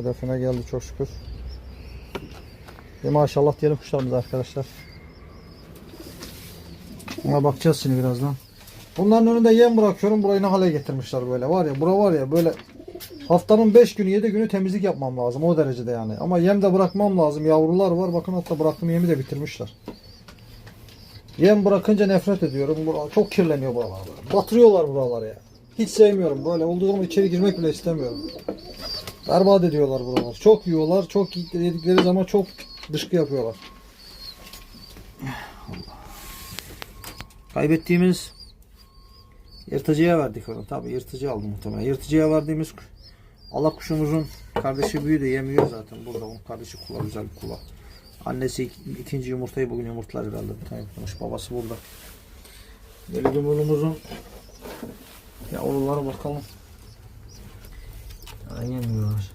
Hedefine geldi çok şükür. Bir maşallah diyelim kuşlarımız arkadaşlar. Buna bakacağız şimdi birazdan. Bunların önünde yem bırakıyorum. Burayı ne hale getirmişler böyle. Var ya bura var ya böyle haftanın 5 günü 7 günü temizlik yapmam lazım. O derecede yani. Ama yem de bırakmam lazım. Yavrular var. Bakın hatta bıraktığım yemi de bitirmişler. Yem bırakınca nefret ediyorum. Bura, çok kirleniyor buralar. Batırıyorlar buraları ya. Hiç sevmiyorum. Böyle olduğu zaman içeri girmek bile istemiyorum. Berbat ediyorlar buralar. Çok yiyorlar. Çok yedikleri zaman çok dışkı yapıyorlar. Kaybettiğimiz yırtıcıya verdik onu. Tabi yırtıcı aldım muhtemelen. Yırtıcıya verdiğimiz alak kuşumuzun kardeşi büyüdü. Yemiyor zaten. Burada onun kardeşi kula güzel bir kula. Annesi ik- ikinci yumurtayı bugün yumurtlar herhalde. Bir tane yumurtlamış. Babası burada. Böyle yumurumuzun yavruları bakalım. Ya, yemiyorlar.